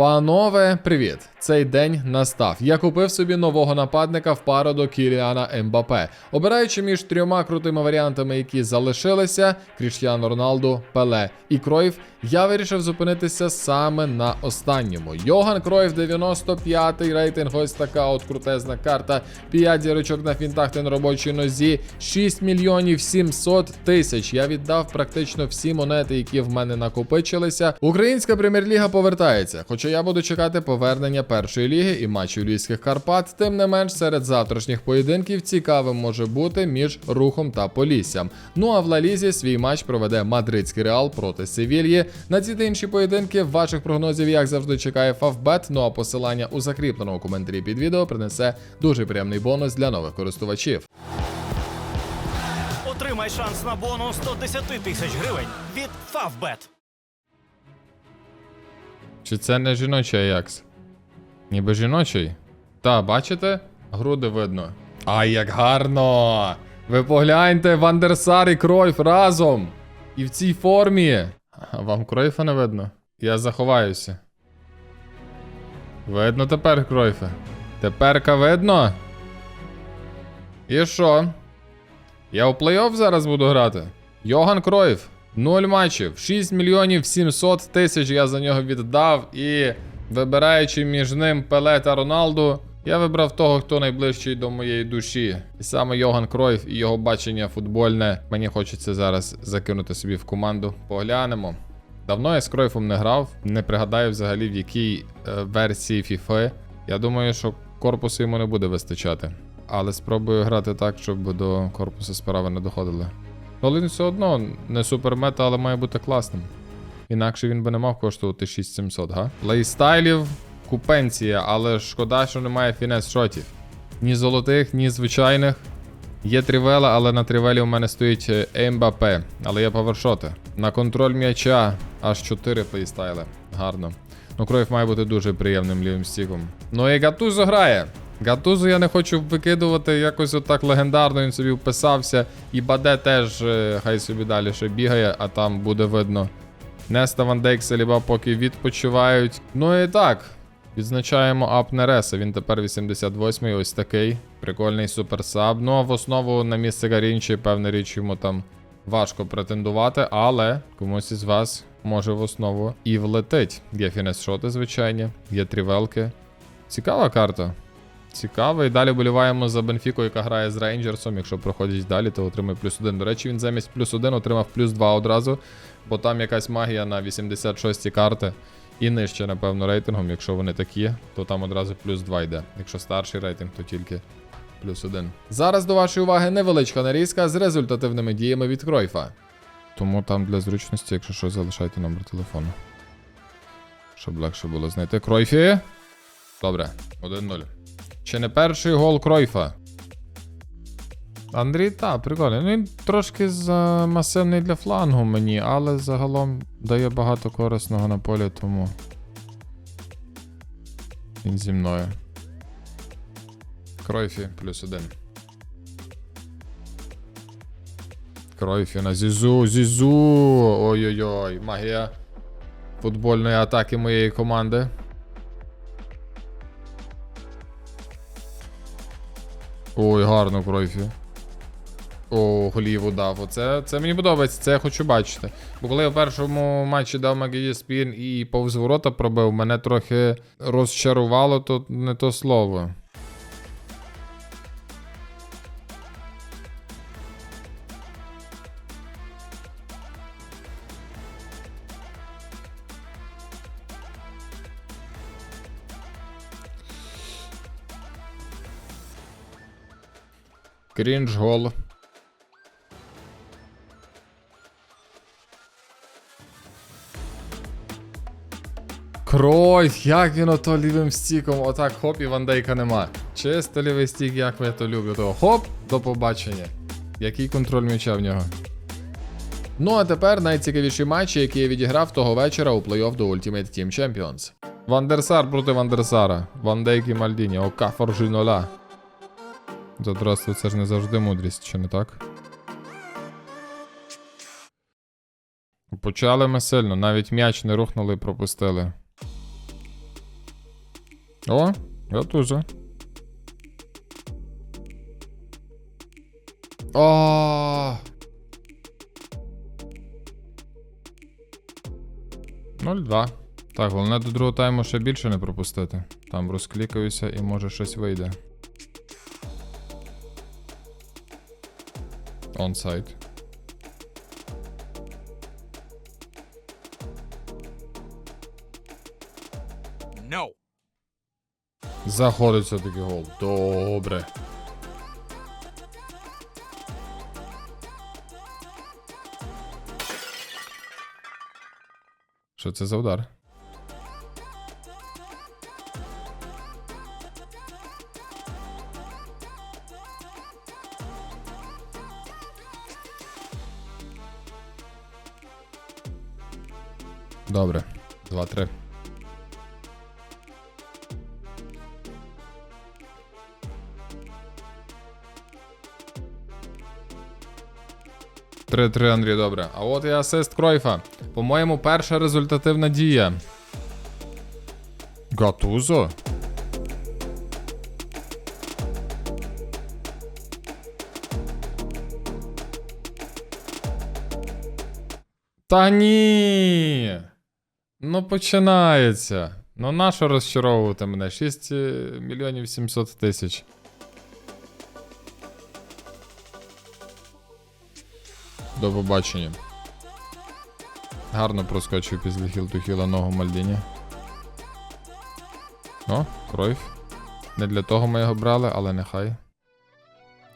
Панове, привіт! Цей день настав. Я купив собі нового нападника в пару до Кіліана Ембапе. Обираючи між трьома крутими варіантами, які залишилися: Кріштіану Роналду, Пеле і Кройф, я вирішив зупинитися саме на останньому. Йоган Кройф, 95-й рейтинг, ось така от крутезна карта. 5 зірочок на фінтах та на робочій нозі, 6 мільйонів 700 тисяч. Я віддав практично всі монети, які в мене накопичилися. Українська прем'єр-ліга повертається. Хоча я буду чекати повернення першої ліги і матчів львівських Карпат, тим не менш серед завтрашніх поєдинків цікавим може бути між рухом та Поліссям. Ну а в Ла Лізі свій матч проведе мадридський реал проти Севільї. На ці та інші поєдинки ваших прогнозів, як завжди, чекає Фавбет. Ну а посилання у закріпленому коментарі під відео принесе дуже приємний бонус для нових користувачів. Отримай шанс на бонус 110 тисяч гривень від Favbet. Чи це не жіночий Аякс? Ніби жіночий. Та, бачите? Груди видно. Ай, як гарно! Ви погляньте, Вандерсар і Кройф разом! І в цій формі. Вам Кройфа не видно? Я заховаюся. Видно тепер, Кройфе. Теперка видно? І що? Я у плей-офф зараз буду грати. Йоган Кройф. 0 матчів, 6 мільйонів 700 тисяч я за нього віддав. І вибираючи між ним Пеле та Роналду, я вибрав того, хто найближчий до моєї душі. І саме Йоган Кройф і його бачення футбольне. Мені хочеться зараз закинути собі в команду. Поглянемо. Давно я з Кройфом не грав, не пригадаю взагалі в якій е, версії FIFA. Я думаю, що корпусу йому не буде вистачати. Але спробую грати так, щоб до корпусу справи не доходили. Але все одно не супермета, але має бути класним. Інакше він би не мав коштувати 6700, га? Плейстайлів купенція, але шкода, що немає фінес шотів. Ні золотих, ні звичайних. Є трівела, але на трівелі у мене стоїть е, Ембапе, але є павершоти. На контроль м'яча аж 4 плейстайли. Гарно. Ну, Кройф має бути дуже приємним лівим стіком. Ну і Гатузо грає. Гатузо я не хочу викидувати якось отак легендарно, він собі вписався. І Баде теж е, хай собі далі ще бігає, а там буде видно. Неста Ван Дейк, Саліба поки відпочивають. Ну і так. Відзначаємо ап Нереса. Він тепер 88-й, ось такий. Прикольний суперсаб. Ну а в основу на місце Гарінчі, певна річ, йому там важко претендувати, але комусь із вас може в основу і влетить. Є фінес-шоти, звичайні, є трівелки. Цікава карта. Цікаво. І далі боліваємо за Бенфіку, яка грає з Рейнджерсом. Якщо проходить далі, то отримає плюс один. До речі, він замість плюс один отримав плюс 2 одразу, бо там якась магія на 86 карти. І нижче, напевно, рейтингом. Якщо вони такі, то там одразу плюс 2 йде. Якщо старший рейтинг, то тільки плюс 1. Зараз до вашої уваги невеличка нарізка з результативними діями від Кройфа. Тому там для зручності, якщо що, залишайте номер телефону. Щоб легше було знайти. Кройфі. Добре, 1-0. Чи не перший гол Кройфа? Андрій, та, прикольно. Ну, він трошки замасивний для флангу мені, але загалом дає багато корисного на полі, тому. Він зі мною. Кройфі плюс один. Кройфі на Зізу, Зізу! Ой-ой-ой, магія футбольної атаки моєї команди. Ой, гарно Кройфі. О, голіву дав. Оце це мені подобається, це я хочу бачити. Бо коли я в першому матчі дав Магії спін і повз ворота пробив, мене трохи розчарувало, то не то слово. Крінж гол. Кройф, як він ото лівим стіком, отак хоп і вандейка нема. Чисто лівий стік, як я то люблю. То хоп, до побачення. Який контроль м'яча в нього. Ну а тепер найцікавіші матчі, які я відіграв того вечора у плей-офф до Ultimate Team Champions. Вандерсар проти Вандерсара. Вандейк і Мальдіні. Окафор Жінола. Задрасту, це ж не завжди мудрість, чи не так? Почали ми сильно, навіть м'яч не рухнули і пропустили. О, Гатузо. О! 0-2. Так, головне до другого тайму ще більше не пропустити. Там розклікаюся і може щось вийде. Онсайд. No. Заходить все-таки гол. Добре. Що це за удар? Добре. 2-3. Три-три, Андрій, добре. А от і асист Кройфа. По-моєму, перша результативна дія. Гатузо? Та ні. Ну, починається. Ну, нащо розчаровувати мене? 6 мільйонів 700 тисяч. До побачення. Гарно проскочив після хіл-ту-хіла ногу Мальдіні. О, Кройф. Не для того ми його брали, але нехай.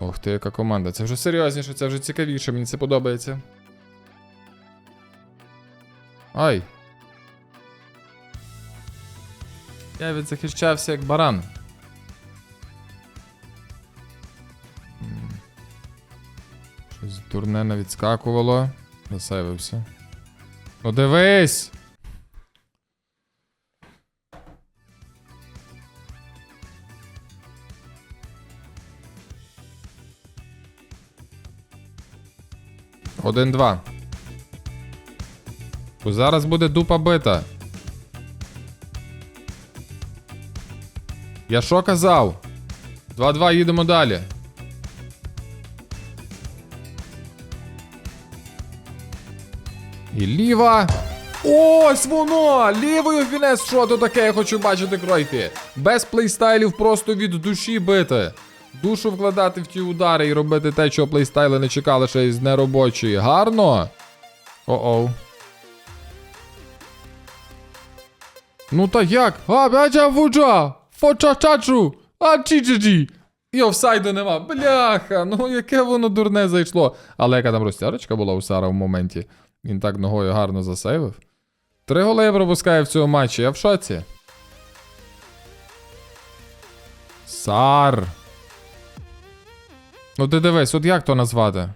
Ох ти, яка команда. Це вже серйозніше, це вже цікавіше, мені це подобається. Ай. Я відзахищався як баран. Щось дурне не відскакувало. Засейвився. Ну дивись! Один-два. Зараз буде дупа бита. Я що казав? 2-2 їдемо далі. І ліва. Ось воно! Лівою фінес, що то таке, я хочу бачити кройфі. Без плейстайлів просто від душі бити. Душу вкладати в ті удари і робити те, чого плейстайли не чекали ще із неробочої. Гарно? О-оу. Ну та як? А, бача вуджа! Фочачачу! А чі-чі-чі! І офсайду нема. Бляха, ну яке воно дурне зайшло. Але яка там розтярочка була у Сара в моменті. Він так ногою гарно засейвив. Три голи я пропускаю в цьому матчі, я в шоці. Сар. Ну ти дивись, от як то назвати?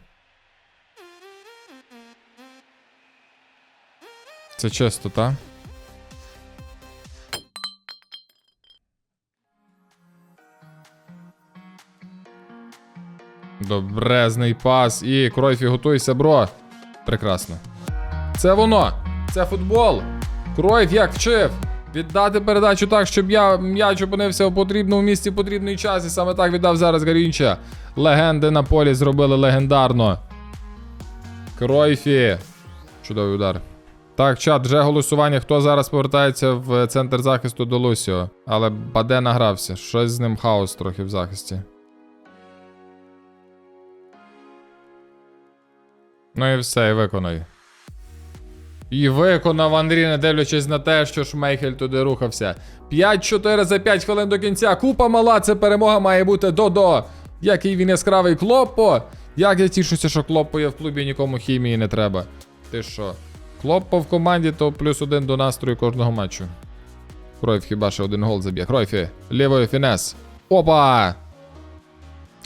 Це чисто, та? Добрезний пас. І Кройфі, готуйся, бро. Прекрасно. Це воно. Це футбол. Кройф як вчив. Віддати передачу так, щоб я м'яч опинився у потрібному місці в потрібний час. І саме так віддав зараз Гарінча. Легенди на полі зробили легендарно. Кройфі. Чудовий удар. Так, чат, вже голосування. Хто зараз повертається в центр захисту до Лусіо. Але Баде награвся. Щось з ним хаос трохи в захисті. Ну і все, і виконай. І виконав Андрій, не дивлячись на те, що Шмейхель туди рухався. 5-4 за 5 хвилин до кінця. Купа мала, це перемога має бути Додо. Який він яскравий Клоппо. Як я тішуся, що Клоппо є в клубі, нікому хімії не треба. Ти що? Клоппо в команді, то плюс один до настрою кожного матчу. Кройф хіба ще один гол заб'є. Кройфі, лівою фінес. Опа!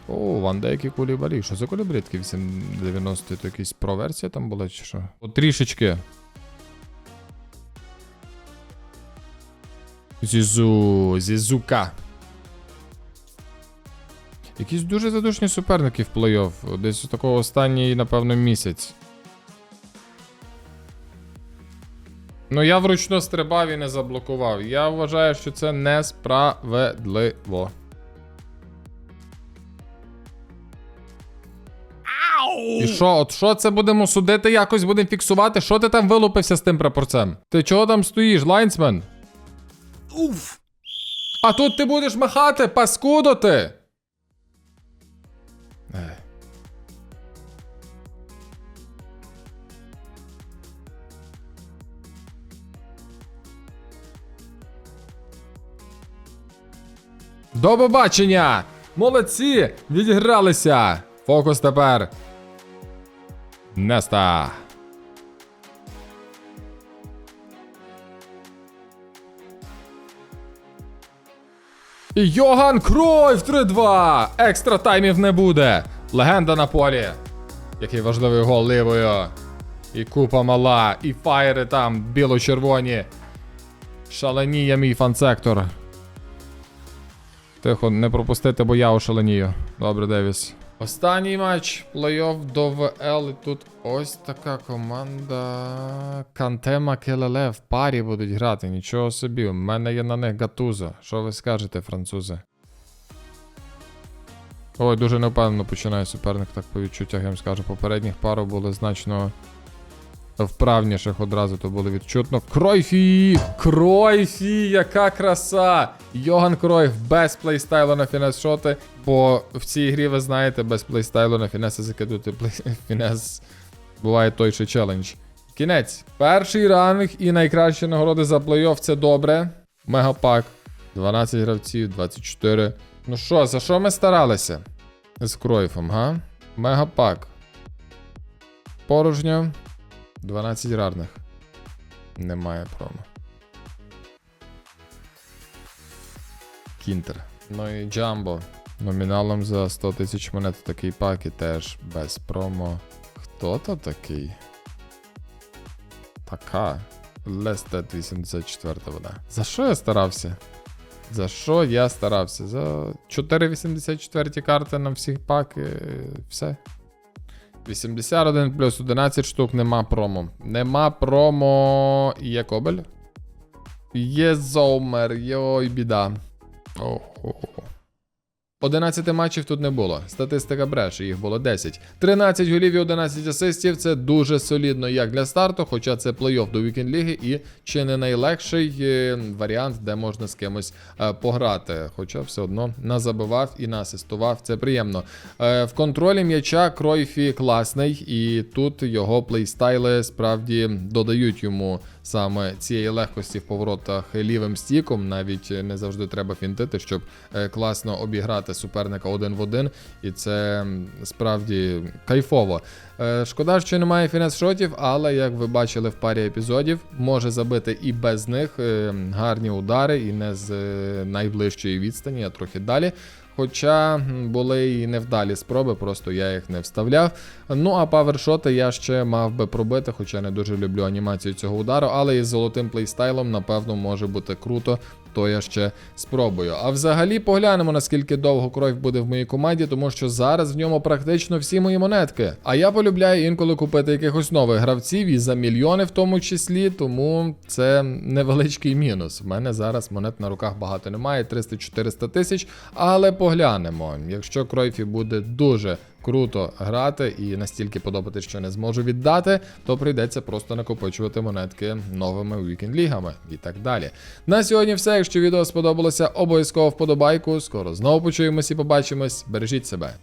О, Ван Дейк і Кулібалі. Що за Кулібалі такі 890 то якісь проверсія там була чи що? От трішечки. Зізу, Зізука. Якісь дуже задушні суперники в плей-офф. Десь такого останній, напевно, місяць. Ну я вручну стрибав і не заблокував. Я вважаю, що це несправедливо. І що, от що це будемо судити, якось будемо фіксувати? Що ти там вилупився з тим прапорцем? Ти чого там стоїш, лайнсмен? Уф! А тут ти будеш махати, паскудо ти! До побачення! Молодці! Відігралися! Фокус тепер. Неста. Йоган Кройф 3-2! Екстра таймів не буде. Легенда на полі. Який важливий гол лівою. І купа мала, і фаєри там біло-червоні. Шаленіє мій фан-сектор. Тихо, не пропустити, бо я ошаленію. Добре, Девіс. Останній матч плей-офф до ВЛ. І тут ось така команда. Кантема Келеле в парі будуть грати. Нічого собі. У мене є на них гатузо. Що ви скажете, французи? Ой, дуже невпевнено починає суперник, так по відчуттях я вам скажу. Попередніх пару було значно вправніших одразу, то було відчутно. Кройфі! Кройфі! Яка краса! Йоган Кройф без плейстайлу на фінес шоти. Бо в цій грі, ви знаєте, без плейстайлу на фінеси закидувати плей... фінес буває той ще челендж. Кінець. Перший ранг і найкращі нагороди за плей-офф це добре. Мегапак. 12 гравців, 24. Ну що, за що ми старалися? З Кройфом, га? Мегапак. Порожньо. 12 рарних. Немає промо. Кінтер. Ну і Джамбо. Номіналом за 100 тисяч монет такий пак і теж без промо. Хто то такий? Така. Лестед 84 вода. За що я старався? За що я старався? За 4,84 карти на всіх паки. Все. 81 плюс 11 штук, нема промо. Нема промо. Є кобель. Є зомер, йой, біда. Ого. 11 матчів тут не було. Статистика бреше, їх було 10. 13 голів і 11 асистів це дуже солідно як для старту, хоча це плей-офф до Вікенд Ліги і чи не найлегший е, варіант, де можна з кимось е, пограти. Хоча все одно назабивав і наасистував. Це приємно. Е, в контролі м'яча Кройфі класний, і тут його плейстайли справді додають йому саме цієї легкості в поворотах лівим стіком. Навіть не завжди треба фінтити, щоб е, класно обіграти суперника один в один. І це справді кайфово. Е, Шкода, що немає фінес-шотів, але як ви бачили в парі епізодів, може забити і без них е, гарні удари, і не з найближчої відстані, а трохи далі. Хоча були і невдалі спроби, просто я їх не вставляв. Ну а павершоти я ще мав би пробити, хоча не дуже люблю анімацію цього удару, але із золотим плейстайлом, напевно, може бути круто. То я ще спробую. А взагалі поглянемо, наскільки довго кров буде в моїй команді, тому що зараз в ньому практично всі мої монетки. А я полюбляю інколи купити якихось нових гравців і за мільйони в тому числі, тому це невеличкий мінус. В мене зараз монет на руках багато немає, 300-400 тисяч. Але поглянемо. Якщо Кройфі буде дуже круто грати і настільки подобати, що не зможу віддати, то прийдеться просто накопичувати монетки новими вікенд-лігами і так далі. На сьогодні все. Якщо відео сподобалося, обов'язково вподобайку. Скоро знову почуємось і побачимось. Бережіть себе.